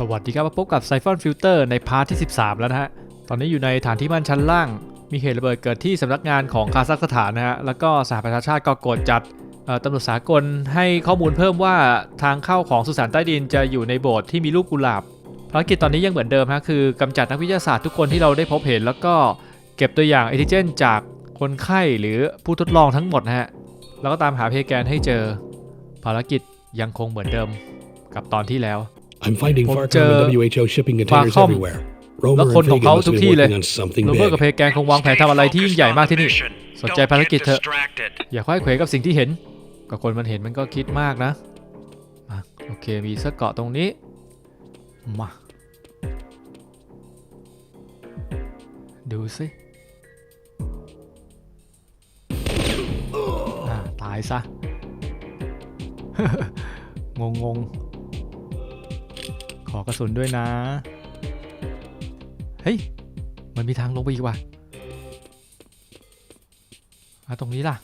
สวัสดีครับมาพบกับ Siphon Filter ในพาร์ทที่ 13 แล้วนะฮะ ตอนนี้อยู่ในฐานที่มั่นชั้นล่าง มีเหตุระเบิดเกิดที่สำนักงานของคาซัคสถานนะฮะ แล้วก็สหประชาชาติก็กดจัดตำรวจสากลให้ข้อมูลเพิ่มว่าทางเข้าของสุสานใต้ดินจะอยู่ในโบสถ์ที่มีรูปกุหลาบภารกิจตอนนี้ยังเหมือนเดิมฮะคือกำจัดนักวิทยาศาสตร์ทุกคนที่เราได้พบเห็น แล้วก็เก็บตัวอย่างเอทิเจนจากคนไข้หรือผู้ทดลองทั้งหมดนะฮะแล้วก็ตามหาเพแกนให้เจอ ภารกิจยังคงเหมือนเดิมกับตอนที่แล้ว I'm finding ผม Farcom เจอ and WHO shipping containers Farcom everywhere. Rover แล้ว and คนของ Vega เขา must ทุก be ที่เลย working on something โรเบอร์กับ big. เพแกนคงวางแผนทำอะไรที่ยิ่งใหญ่มากที่นี่ สนใจภารกิจเถอะ อย่าค่อยเขวกับสิ่งที่เห็น ก็คนมันเห็นมันก็คิดมากนะอะโอเค มีเสื้อเกราะตรงนี้ มา ดูสิอะตายซะ งงงๆข อกระสุนด้วยนะ เฮ้ย มันมีทางลงไปอีกว่ะอะตรงนี้ล่ะ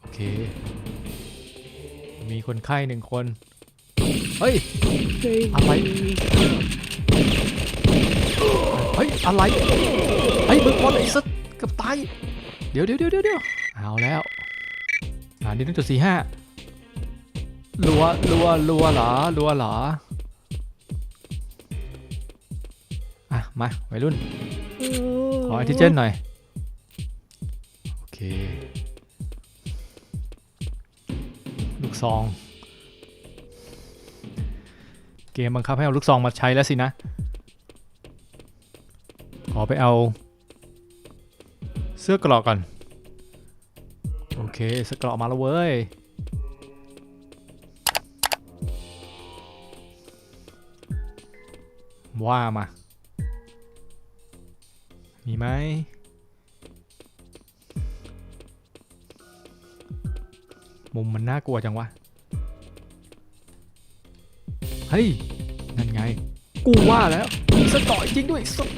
โอเค มีคนไข้หนึ่งคน เฮ้ย อะไร เฮ้ย อะไร เฮ้ยมึงคนไอ้สัสกับตาย เดี๋ยวเดี๋ยวเดี๋ยวเดี๋ยวเอาแล้วอ่านี่หนึ่งจุดสี่ห้า รัวรัวรัวเหรอรัวเหรอ อะ มาวัยรุ่น ขออทิเจนหน่อย โอเค ลูกซอง เกมบังคับให้เอาลูกซองมาใช้แล้วสินะ ขอไปเอา เสื้อกรอกก่อน โอเคเสื้อกรอกมาแล้วเว้ย ว่ามา มีไหมมุมมันน่ากลัวจังวะ เฮ้ย นั่นไง กูว่าแล้วมีสต่อยจริงด้วยสด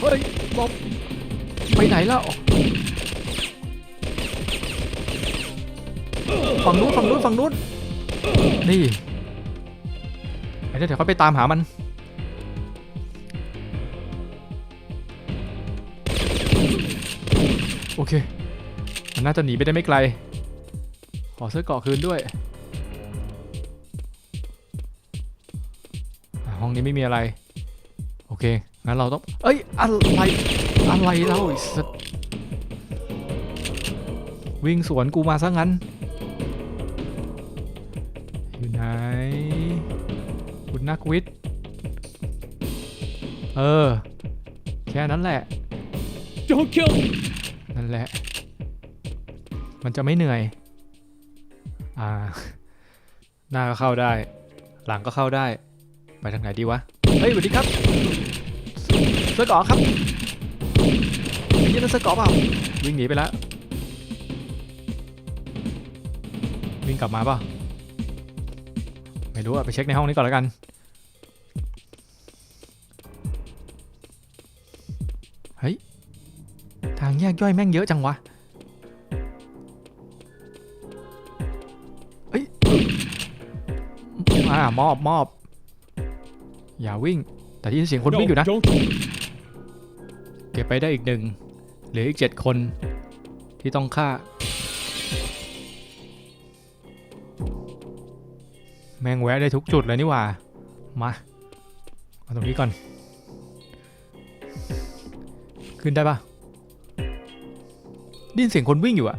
เฮ้ย บอบ ไปไหนแล้ว ฝั่งนู้นฝั่งนู้นฝั่งนู้นนี่เดี๋ยวเดี๋ยวเขาไปตามหามัน โอเค มันน่าจะหนีไปได้ไม่ไกล ขอเสื้อเกาะคืนด้วย ห้องนี้ไม่มีอะไร โอเค งั้นเราต้อง เอ้ย อะไร อะไรเล่าไอ้สัสวิ่งสวนกูมาซะงั้น นักวิทย์ เออ แค่นั้นแหละ Don't kill me! นั่นแหละ มันจะไม่เหนื่อย อ่า หน้าก็เข้าได้ หลังก็เข้าได้ ไปทางไหนดีวะ เฮ้ยสวัสดีครับเสื้อเกราะครับไอ้ยี่นั่นเสื้อเกราะเปล่า วิ่งหนีไปแล้ว วิ่งกลับมาเปล่าไม่รู้อะไปเช็คในห้องนี้ก่อนแล้วกัน ยกย่อยแม่งเยอะจังวะเอ้ยอ่ามอบมอบ อย่าวิ่ง แต่ที่เสียงคนวิ่งอยู่นะ don't. เก็บไปได้อีกหนึ่งเหลืออีกเจ็ดคนที่ต้องฆ่า แม่งแวะได้ทุกจุดเลยนี่หว่า มาเอาตรงนี้ก่อน ขึ้นได้ปะได้ยินเสียงคนวิ่งอยู่อะ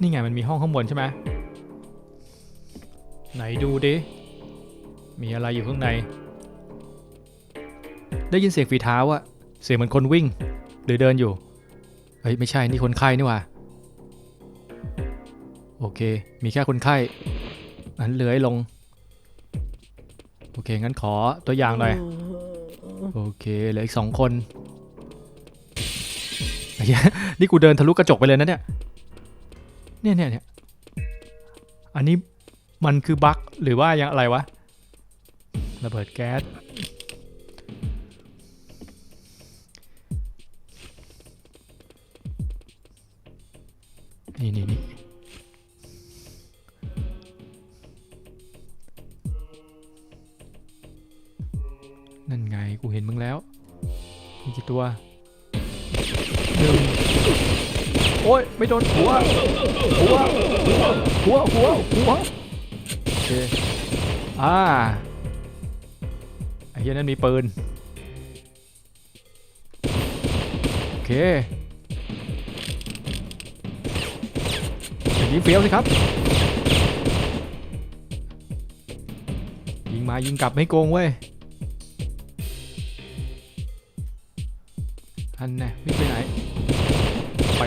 นี่ไงมันมีห้องข้างบนใช่ไหมไหนดูดิ มีอะไรอยู่ข้างใน ได้ยินเสียงฝีเท้าอะเสียงเหมือนคนวิ่ง หรือเดินอยู่ เฮ้ย ไม่ใช่ นี่คนไข้นี่หว่า โอเค มีแค่คนไข้งั้นเลื้อยลง โอเค งั้นขอตัวอย่างหน่อย โอเค เหลืออีกสองคน ไอ้เหี้ยนี่กูเดินทะลุกระจกไปเลยนะเนี่ยเนี่ยเนี่ยเนี่ยอันนี้มันคือบั๊กหรือว่ายังอะไรวะระเบิดแก๊สนี่นี่นี่นั่นไงกูเห็นมึงแล้ว มีกี่ตัว โอ้ยไม่โดนหัวหัวหัวหัวหัวโอเคอ่าไอ้เหี้ยนั่นมีปืนโอเคอย่างนี้เฟี้ยวสิครับ ยิงมายิงกลับไม่โกงเว้ยอันน่ะวิ่งไปไหน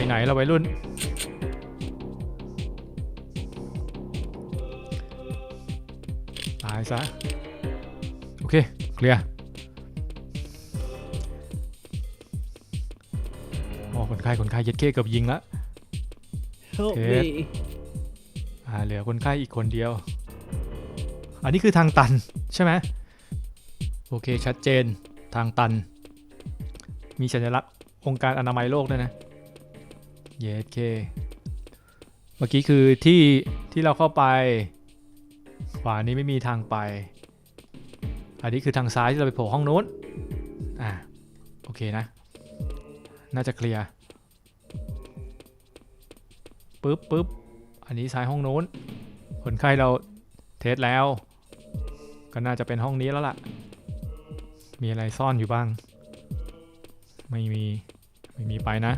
ไปไหนเราวัยรุ่น ตายซะ โอเค เคลียร์โอ้คนไข้คนไข้เย็ดเค้เกือบยิงละ Help Okay. me. อ่าเหลือคนไข้อีกคนเดียว อันนี้คือทางตันใช่ไหมโอเค ชัดเจนทางตัน มีสัญลักษณ์องค์การอนามัยโลกด้วยนะ เยสเคเมื่อกี้คือที่ที่เราเข้าไป ขวานี้ไม่มีทางไป อันนี้คือทางซ้ายที่เราไปโผล่ห้องนู้น อ่าโอเคนะ น่าจะเคลียร์ปึ๊บปึ๊บอันนี้ซ้ายห้องนู้น คนไข้เราเทสแล้ว ก็น่าจะเป็นห้องนี้แล้วล่ะ มีอะไรซ่อนอยู่บ้าง ไม่มี ไม่มีไปนะ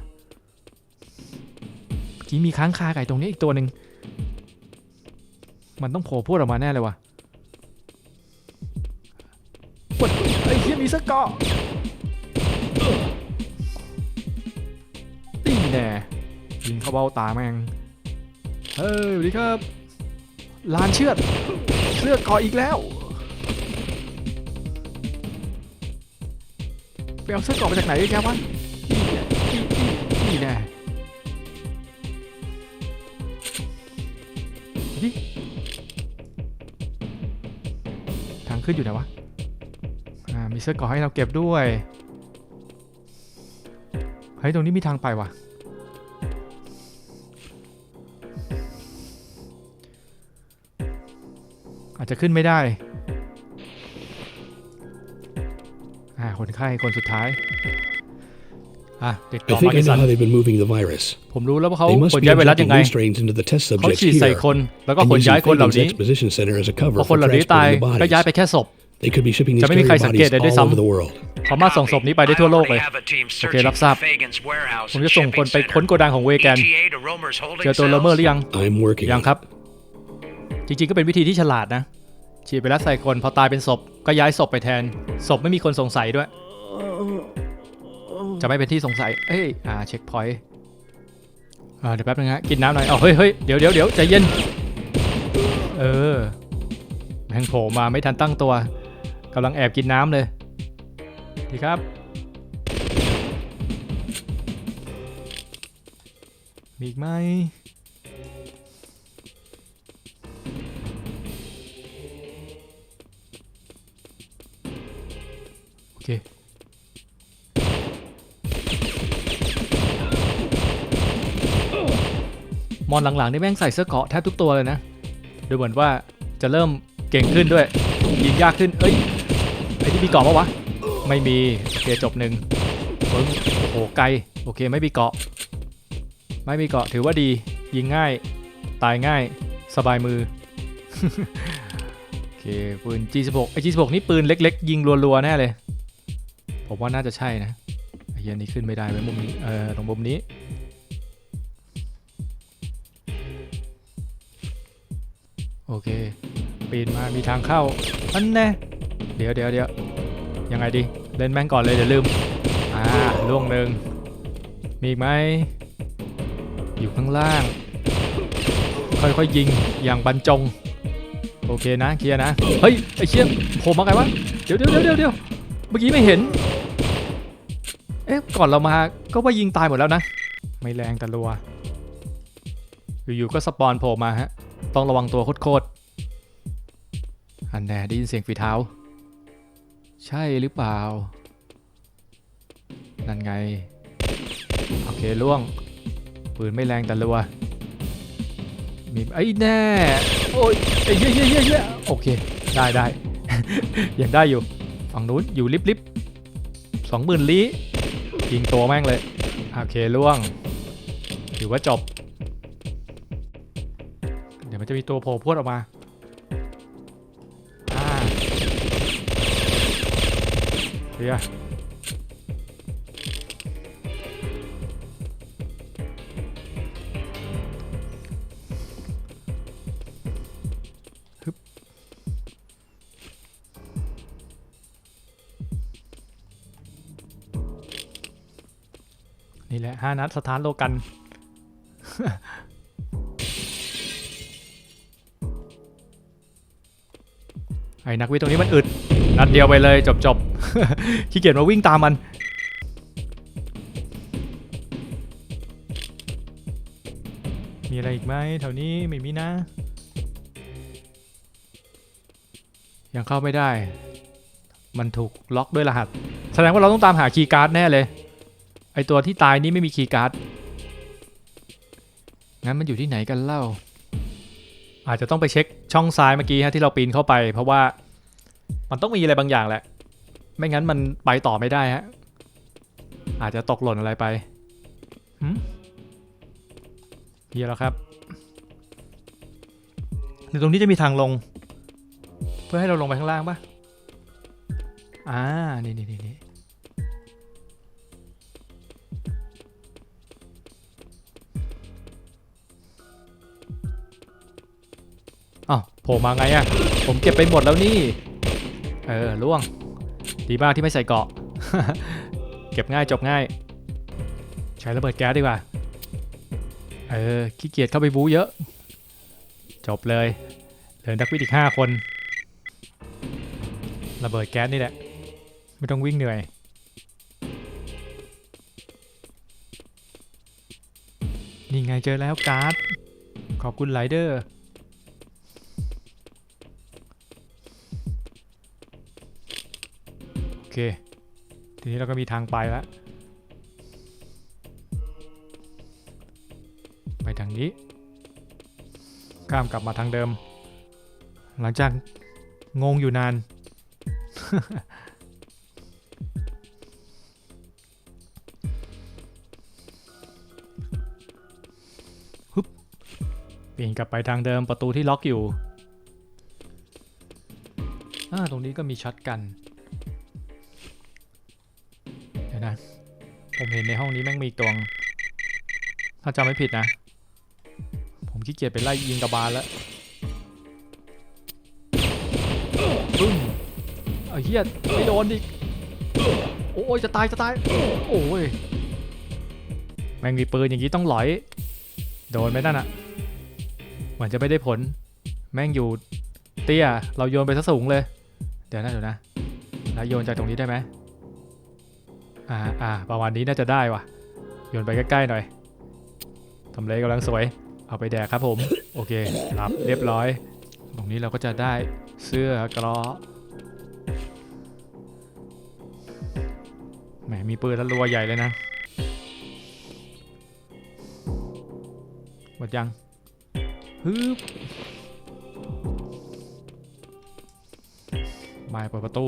กี้มีค้างคาไก่ตรงนี้อีกตัวหนึ่งมันต้องโผล่พูดออกมาแน่เลยว่ะปวดไอ้เหี้ยมีสกเกาะตีแน่ยิงเข้าเบ้าตาแม่ง เฮ้ยสวัสดีครับ ลานเชือดเชือดเกาะอีกแล้วไปเอาเสื้อเกาะมาจากไหนแกวะนี่นี่นี่แน่ ขึ้นอยู่ไหนวะ อ่า มีเสื้อเกาะให้เราเก็บด้วย เฮ้ย ตรงนี้มีทางไปว่ะ อาจจะขึ้นไม่ได้ อ่า คนไข้คนสุดท้าย อะเด็ก I ต่อ think มา I กิ know สัน how they've been moving the virus. ผมรู้แล้วว่าเขา They ข must น be ย้ายไวรัส injecting ยังไง new strains into the test เขา subjects ฉีดใส่ here คนแล้วก็ข and นย้าย using คนเหล่า Fagan's นี้ exposition center as a พ cover อคน for เหล่านี้ตาย transporting the ก็ย้ายไป bodies. แค่ศพ They could be shipping these จะไม่มี carrier ใครสังเกต bodies ได้ด้วย all ซ้ำ over the world. สามารถส่งศพนี้ไปได้ทั่วโลกเลย I have a team โอเค searching รับทราบ for Fagan's warehouse ผม and จะส่ง shipping คนไป center. ค้นโกดังของเวแกน ETA to Romer's holding เจอตัวเลเมอร์หรือยัง I'm working ยัง on ครับ จริงๆ ก็เป็นวิธีที่ฉลาดนะ ฉีดไวรัสใส่คน พอตายเป็นศพ ก็ย้ายศพไปแทน ศพไม่มีคนสงสัยด้วย จะไม่เป็นที่สงสัย เอ้ย อ่า เช็คพอยต์อ่าเดี๋ยวแป๊บนึงฮะ กินน้ำหน่อยเอาเฮ้ยเฮ้ยเดี๋ยวเดี๋ยวเดี๋ยวใจเย็น เออ แม่งโผล่มาไม่ทันตั้งตัวกำลังแอบกินน้ำเลยดีครับ มีอีกไหมโอเค มอนหลังๆนี่แม่งใส่เสื้อเกราะแทบทุกตัวเลยนะ ดูเหมือนว่าจะเริ่มเก่งขึ้นด้วยยิงยากขึ้น เอ้ยไอ้ที่มีเกราะปะวะ ไม่มีโอเคจบหนึ่งเฮ้ยโอ้โหไกลโอเคไม่มีเกราะ ไม่มีเกราะถือว่าดี ยิงง่าย ตายง่าย สบายมือโอเคปืน G16 ไอ้ G16 นี่ปืนเล็ก ๆ ยิงรัวๆแน่เลย ผมว่าน่าจะใช่นะไอ้เหี้ยนี้ขึ้นไม่ได้ไว้มุมนี้เออตรงมุมนี้ โอเค ปีนมามีทางเข้าอันแน่เดี๋ยวเดี๋ยวเดี๋ยวยังไงดี เล่นแม่งก่อนเลยเดี๋ยวลืม อ่าล่วงหนึ่งมีอีกไหม อยู่ข้างล่าง ค่อยๆยิงอย่างบรรจง โอเคนะเคลียร์นะ เฮ้ย ไอ้เชี่ยโผล่มาไงวะ เดี๋ยวเดี๋ยวเดี๋ยวเดี๋ยวเมื่อกี้ไม่เห็น เอ๊ะ ก่อนเรามาก็ว่ายิงตายหมดแล้วนะ ไม่แรงแต่รัว อยู่ๆก็สปอนโผล่มาฮะ ต้องระวังตัวโคตรๆอันแน่ได้ยินเสียงฝีเท้า ใช่หรือเปล่า นั่นไง โอเคล่วง ปืนไม่แรงแต่รัวมีไอ้แน่โอ้ยเอ้ยเยอะเยอะเยอะเยอะโอเค ได้ได้ยังได้อยู่ ฝั่งนู้นอยู่ลิบลิบสองหมื่นลี้ยิงตัวแม่งเลย โอเคล่วง ถือว่าจบ มันจะมีตัวโผล่พวดออกมาเคลียนี่แหละห้านัดสถานโลกัน ไอ้นักวิ่งตรงนี้มันอึด นัดเดียวไปเลยจบจบขี้เกียจมาวิ่งตามมัน มีอะไรอีกไหมแถวนี้ไม่มีนะ ยังเข้าไม่ได้ มันถูกล็อกด้วยรหัส แสดงว่าเราต้องตามหาคีย์การ์ดแน่เลย ไอตัวที่ตายนี่ไม่มีคีย์การ์ด งั้นมันอยู่ที่ไหนกันเล่า อาจจะต้องไปเช็คช่องซ้ายเมื่อกี้ฮะที่เราปีนเข้าไป เพราะว่ามันต้องมีอะไรบางอย่างแหละ ไม่งั้นมันไปต่อไม่ได้ฮะอาจจะตกหล่นอะไรไปหืมเฮียแล้วครับในตรงนี้จะมีทางลง เพื่อให้เราลงไปข้างล่างปะอ่านี่นี่นี่ โผล่มาไงอะผมเก็บไปหมดแล้วนี่ เออล่วง ดีมากที่ไม่ใส่เกาะ เก็บง่ายจบง่าย ใช้ระเบิดแก๊สดีกว่า เออขี้เกียจเข้าไปบู๊เยอะ จบเลยเหลือนักวิ่งอีกห้าคน ระเบิดแก๊สนี่แหละ ไม่ต้องวิ่งเหนื่อยนี่ไงเจอแล้วการ์ด ขอบคุณไลเดอร์ เค ทีนี้เราก็มีทางไปแล้ว ไปทางนี้ ข้ามกลับมาทางเดิม หลังจากงงอยู่นาน ฮึบเปลี่ยนกลับไปทางเดิมประตูที่ล็อกอยู่ อ่า ตรงนี้ก็มีช็อตกัน นะ ผมเห็นในห้องนี้แม่งมีกตัวงถ้าจำไม่ผิดนะ ผมขี้เกียจไปไล่ยิงกระบาลแล้วปึ้งเอาเฮียไม่โดนดิโอ้ยจะตายจะตาย โอ้ยแม่งมีปืนอย่างนี้ต้องหลอย โดนไหมนั่นอะเหมือนจะไม่ได้ผล แม่งอยู่เตี้ย เราโยนไปซะสูงเลย เดี๋ยวนะเดี๋ยวนะ แล้วโยนจากตรงนี้ได้ไหม อ่าอ่าประมาณนี้น่าจะได้ว่ะโยนไปใกล้ๆหน่อยทำเลกำลังสวย เอาไปแดกครับผม โอเค รับเรียบร้อย ตรงนี้เราก็จะได้เสื้อกรอแหมมีปืนแล้วรัวใหญ่เลยนะ หมดยังฮึบมาเปิดประตู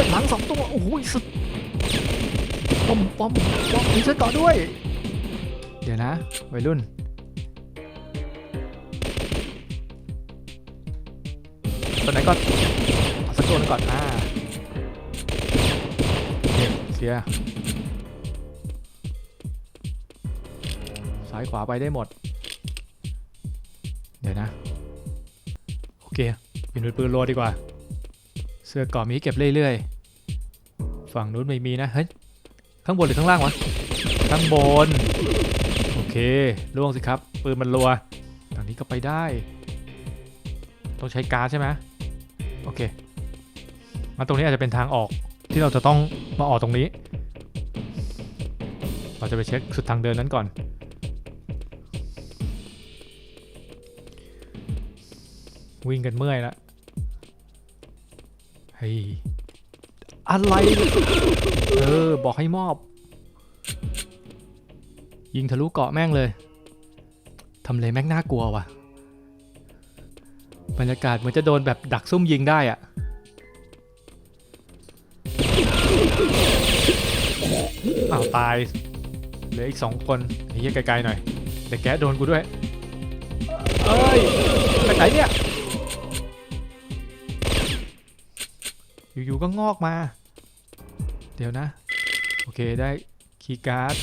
อ้เหี้ยหลังสองตัวโอ้โหสุดปอมปอมปอมมีเสื้อเกาะด้วย เดี๋ยวนะวัยรุ่น ตัวไหนก่อนสักตัวนึงก่อนอ่าเนี่ยเสียซ้ายขวาไปได้หมด เดี๋ยวนะ โอเคเปลี่ยนเป็นปืนโลดีกว่า เสื้อกราะมีให้เก็บเรื่อยๆ ฝั่งนู้นไม่มีนะเฮ้ยข้างบนหรือข้างล่างวะข้างบน โอเคล่วงสิครับปืนมันรัวทางนี้ก็ไปได้ ต้องใช้การ์ดใช่ไหมโอเคมาตรงนี้อาจจะเป็นทางออกที่เราจะต้องมาออกตรงนี้ เราจะไปเช็คสุดทางเดินนั้นก่อน วิ่งกันเมื่อยแล้วเฮ้ย อะไร เออ บอกให้มอบ ยิงทะลุเกาะแม่งเลย ทำเลแม่งน่ากลัวว่ะ บรรยากาศเหมือนจะโดนแบบดักซุ่มยิงได้อะอ้าวตาย เหลืออีกสองคนไอ้เหี้ยไกลๆหน่อยเดี๋ยวแกโดนกูด้วย เอ้ยไปไหนเนี่ย อยู่ๆก็งอกมา เดี๋ยวนะ โอเคได้คีย์การ์ด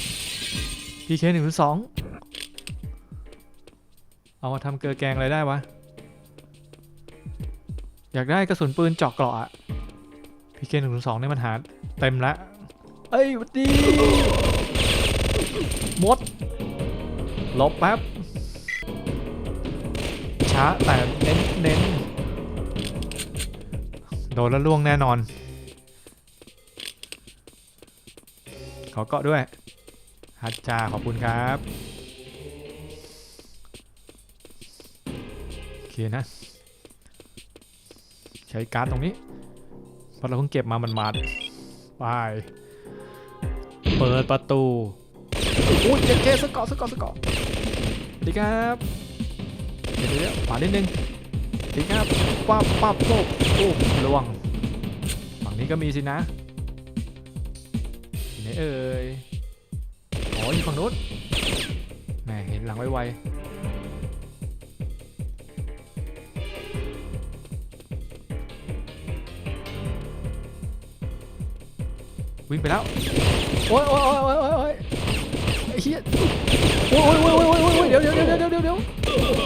พีเคหนึ่งหรือสองเอามาทำเกลือแกงอะไรได้วะ อยากได้กระสุนปืนเจาะเกราะอะพีเคหนึ่งหรือสองนี่มันหาเต็มละ เอ้ยหวัดดีมดหลบแป๊บ ช้าแต่เน้นเน้นโดนแล้วล่วงแน่นอน ขอเกาะด้วยฮัจจาขอบคุณครับโอเคนะ ใช้การ์ดตรงนี้พราะเราเพิ่งเก็บมามันมาดไปเปิดประตูอุ้ยเจเสกเกาะสกเกาะสกเกาะดีครับเดี๋ยวเดี๋ยวขวานิดนึงดีครับปั๊บปั๊บปุ๊บปุ๊บระวังฝั่งนี้ก็มีสินะ ไหนเอ่ยอ๋ออยู่ฝั่งนู้นแหมเห็นหลังไวๆวิ่งไปแล้ว โอ๊ยโอ๊ยโอ๊ยโอ๊ยโอ๊ยโอ๊ยไอ้เหี้ยโอ๊ยโอ๊ยโอ๊ยโอ๊ยโอ๊ยเดี๋ยวเดี๋ยวเดี๋ยวเดี๋ยวเดี๋ยว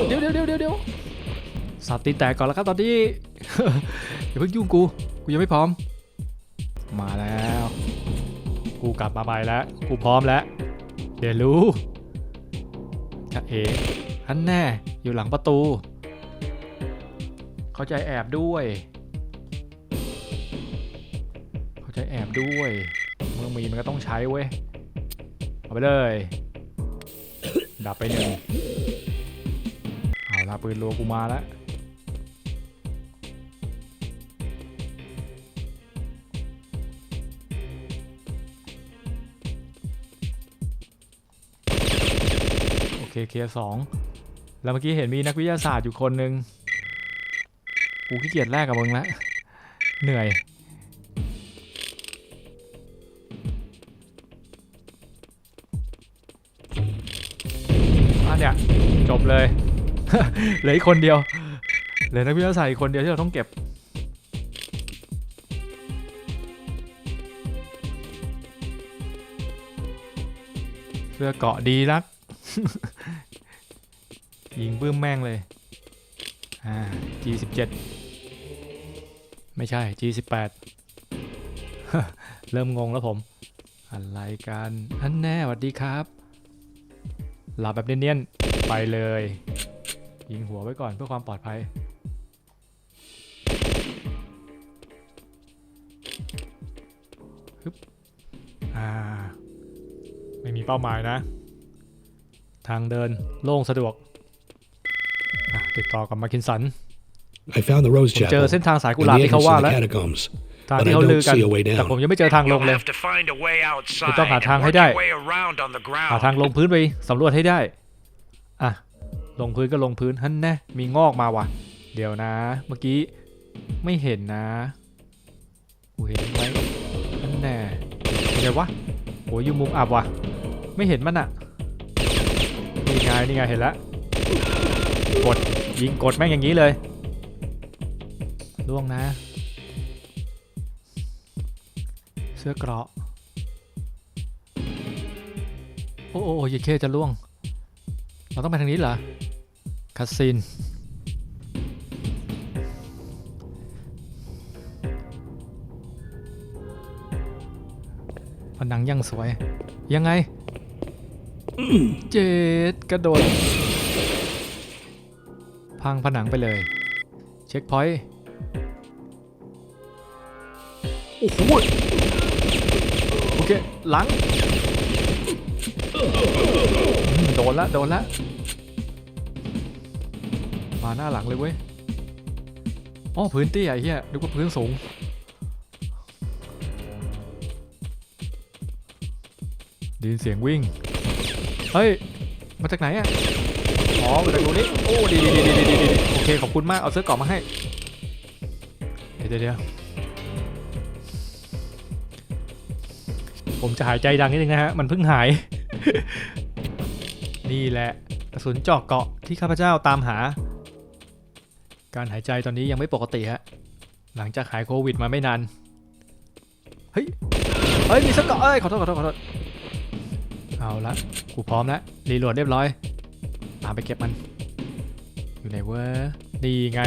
เดี๋ยวเดี๋ยวเดี๋ยวเดี๋ยวเดี๋ยวเดี๋ยวสับตีแตกก่อนแล้วครับตอนนี้อย่าเพิ่งยุ่งกู กูยังไม่พร้อม กลับมาไปแล้วกูพร้อมแล้ว เดี๋ยวรู้จะเอ๋ฮันแน่อยู่หลังประตู เข้าใจแอบด้วย เข้าใจแอบด้วยเมื่อมีมันก็ต้องใช้เว้ย เอาไปเลย ดับไปหนึ่งเอาละปืนรัวกูมาแล้ว เคเคียสองแล้วเมื่อกี้เห็นมีนักวิทยาศาสตร์อยู่คนหนึ่งกูขี้เกียจแลกกับมึงแล้วเหนื่อย อะเนี่ย จบเลย เหลืออีกคนเดียว เหลือนักวิทยาศาสตร์อีกคนเดียวที่เราต้องเก็บเสื้อเกาะดีนัก ยิงปื้มแม่งเลย อ่า G17 ไม่ใช่ G18 เริ่มงงแล้วผม อะไรกัน อันแน่สวัสดีครับ หลับแบบเนียนๆ ไปเลย ยิงหัวไว้ก่อนเพื่อความปลอดภัยฮึบอ่า ไม่มีเป้าหมายนะ ทางเดินโล่งสะดวกอะติดต่อกับมาคินสัน I found the Rose ผมเจอ Chapel เส้นทางสาย and กุหลาบ the ที่เขา entrance ว่า to แล้ the ว catacombs. ทาง but ที่ I เขาลือ don't กัน see a way แต่ down. ผมยังไม่เจอทางลง You'll เลย have to find a way outside ต้องหา and ทางให้ work ได้ your way around on the หา ground. ทางลงพื้นไปสำรวจให้ได้อะลงพื้นก็ลงพื้นฮันแน่มีงอกมาว่ะ เดี๋ยวนะ เมื่อกี้ไม่เห็นนะกูเห็นไหมฮันแน่เดี๋ยววะโอ้ยอยู่มุมอับว่ะ ไม่เห็นมันอะนี่ ไงนี่ไงเห็นแล้วกดยิงกดแม่งอย่างนี้เลยล่วงนะ เสื้อเกราะโอ้โอ้โอ้ยายเคจะล่วง เราต้องไปทางนี้เหรอคาสินผนังยังสวย ยังไง เจ็ดกระโดด พังผนังไปเลย เช็คพอยต์โอ้โหโอเค หลัง โดนละ โดนละ มาหน้าหลังเลยเว้ยอ๋อพื้นตี้ใหญ่เฮียดูว่าพื้นสูงดินเสียงวิ่ง เฮ้ย มาจากไหนอะอ๋อ มาจากตรงนี้ โอ้ ดีดีดีดีดีดีโอเค ขอบคุณมาก เอาเสื้อเกราะมาให้เดี๋ยวเดี๋ยวเดี๋ยวผมจะหายใจดังนิดนึงนะฮะ มันเพิ่งหาย นี่แหละกระสุนเจาะเกาะที่ข้าพเจ้าตามหา การหายใจตอนนี้ยังไม่ปกติฮะ หลังจากหายโควิดมาไม่นาน เฮ้ย เฮ้ย มีสกเกาะเอ้ย ขอโทษ ขอโทษ ขอโทษ เอาละกูพร้อมแล้วรีโหลดเรียบร้อยตามไปเก็บมัน อยู่ไหนเวะนี่ไง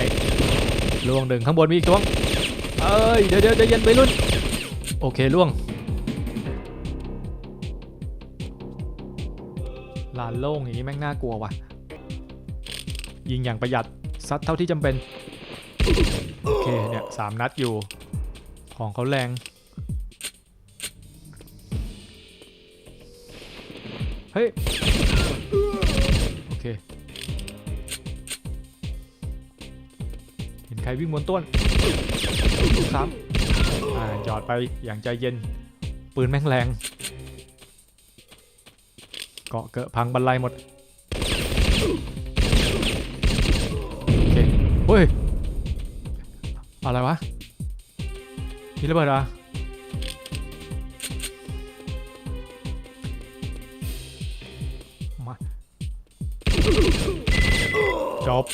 ล่วงหนึ่งข้างบนมีอีกตัวเอ้ยเดี๋ยวเดี๋ยวเดี๋ยวเย็นไปรุ่น โอเคล่วงลานโล่งอย่างนี้แม่งน่ากลัวว่ะ ยิงอย่างประหยัดซัดเท่าที่จำเป็น โอเคเนี่ยสามนัดอยู่ ของเขาแรง เฮ้ย โอเค เห็นใครวิ่งบนต้นสามอ่าจอดไปอย่างใจเย็น ปืนแม่งแรง เกาะเกอะพังบันไลหมด โอเค เฮ้ย อะไรวะ มีระเบิดอะ บ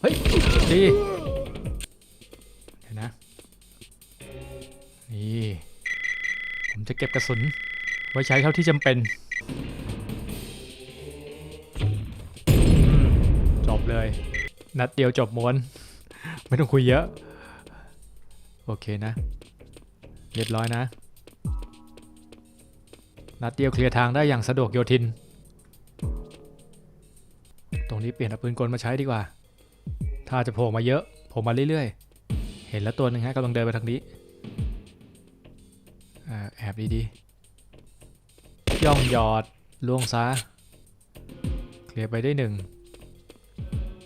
เฮ้ยดีเดี๋ยวนะ นี่ ผมจะเก็บกระสุน ไว้ใช้เท่าที่จำเป็น จบเลย นัดเดียวจบม้วน ไม่ต้องคุยเยอะ โอเคนะ เรียบร้อยนะ นัดเดียวเคลียร์ทางได้อย่างสะดวกโยทิน ตรงนี้เปลี่ยนอาปืนกลมาใช้ดีกว่า ถ้าจะโผล่มาเยอะโผล่มาเรื่อยๆ เห็นแล้วตัวหนึ่งฮะกำลังเดินไปทางนี้แอบดีๆ ย่องหยอดล่วงซะเคลียร์ไปได้หนึ่ง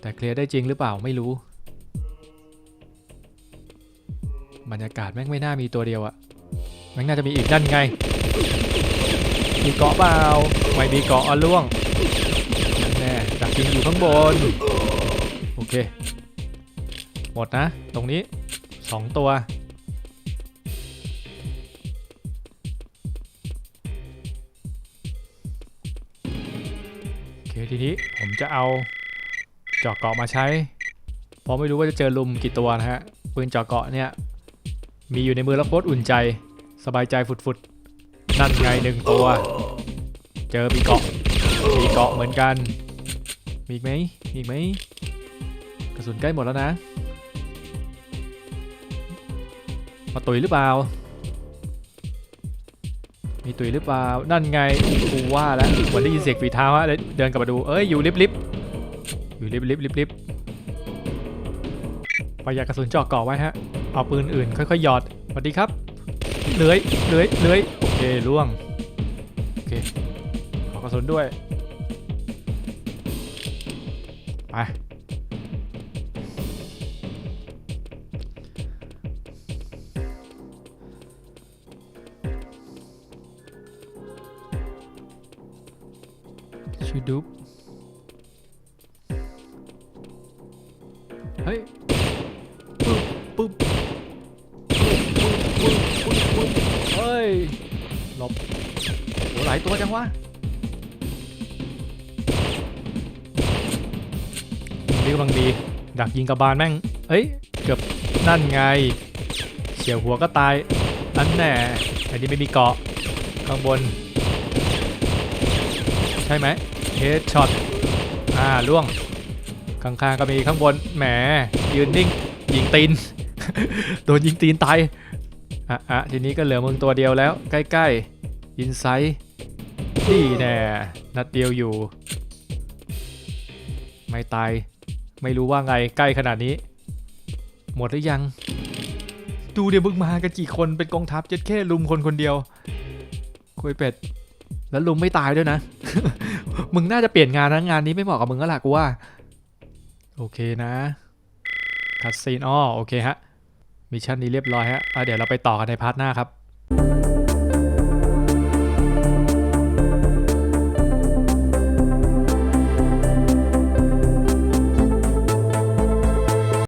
แต่เคลียร์ได้จริงหรือเปล่าไม่รู้ บรรยากาศแม่งไม่น่ามีตัวเดียวอะแม่งน่าจะมีอีกนั่นไง มีเกาะเปล่าไม่มีเกาะอะล่วง แน่ดักยิงอยู่ข้างบน โอเค หมดนะ ตรงนี้2ตัว โอเค ทีนี้ผมจะเอาจาะเกาะมาใช้ เพราะไม่รู้ว่าจะเจอลุมกี่ตัวนะฮะ ปืนจาะเกาะเนี่ย มีอยู่ในมือแล้วโคตรอุ่นใจ สบายใจฝุดๆ นั่นไงหนึ่งตัว เจอมีเกาะมีเกาะเหมือนกัน มีอีกไหมมีอีกไหมกระสุนใกล้หมดแล้วนะ มาตุยหรือเปล่า มีตุยหรือเปล่า นั่นไงกูว่าแล้วเหมือนได้ยินเสียงฝีเท้าฮะเดินกลับมาดู เอ้ยอยู่ลิฟต์ลิฟต์อยู่ลิฟต์ลิฟต์ลิฟต์ลิฟต์ประหยัดกระสุนเจาะกาะไว้ฮะ เอาปืนอื่นค่อยๆหยอดสวัสดีครับเลื้อยเลื้อยเลื้อยโอเคล่วง โอเค ขอกระสุนด้วย ไปชูดุบเฮ้ยปึ๊บปึ๊บปึ๊บปึ๊บปึ๊บปึ๊บเฮ้ยหลบโหหลายตัวจังวะ กำลังดี ดักยิงกระบาลแม่ง เอ้ย เกือบนั่นไงเฉียวหัวก็ตาย อันแน่อันนี้ไม่มีเกาะข้างบน ใช่ไหมเฮดช็อตอ่าล่วงข้างๆก็มีข้างบนแหมยืนนิ่งยิงตีน โดนยิงตีนตายอะอะทีนี้ก็เหลือมึงตัวเดียวแล้ว ใกล้ๆอินไซต์นี่แน่นัดเดียวอยู่ ไม่ตาย ไม่รู้ว่าไงใกล้ขนาดนี้ หมดหรือยัง ดูเดี๋ยวมึงมากันกี่คนเป็นกองทัพเจ็ดแค่ลุมคนคนเดียวคุยเป็ด แล้วลุมไม่ตายด้วยนะ มึงน่าจะเปลี่ยนงานนะงานนี้ไม่เหมาะกับมึงก็ล่ะกูว่า โอเคนะคัสซีนอ้อโอเคฮะมิชชั่นนี้เรียบร้อยฮะะเดี๋ยวเราไปต่อกันในพาร์ทหน้าครับ